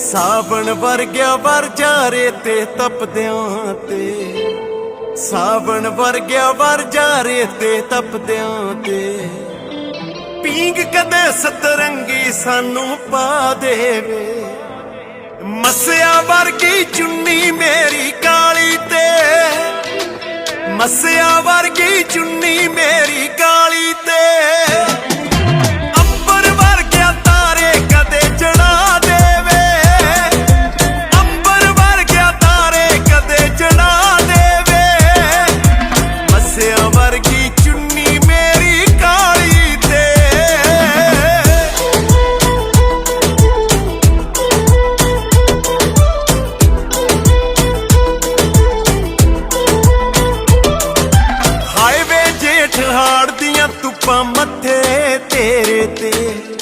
ਸਾਵਣ ਵਰਗਿਆ ਵਰ ਜਾਰੇ ਤੇ ਤਪਦਿਆਂ ਤੇ। ਸਾਵਣ ਵਰਗਿਆ ਵਰ ਜਾਰੇ ਤੇ ਤਪਦਿਆਂ ਤੇ। ਪੀਂਗ ਕਦੇ ਸਤਰੰਗੀ ਸਾਨੂੰ ਪਾ ਦੇਵੇ। ਮਸਿਆ ਵਰਗੀ ਚੁੰਨੀ ਮੇਰੀ ਕਾਲੀ ਤੇ। ਮਸਿਆ ਵਰਗੀ ਚੁੰਨੀ ਮੇਰੀ ਮੁੰਡਿਆਂ ਵਰਗੀ ਚੁੰਨੀ ਮੇਰੀ ਕਾਲੀ ਤੇ। ਹਾਈਵੇ ਜੇਠ ਹਾੜ ਦੀਆਂ ਤੁਪਾਂ ਮੱਥੇ ਤੇਰੇ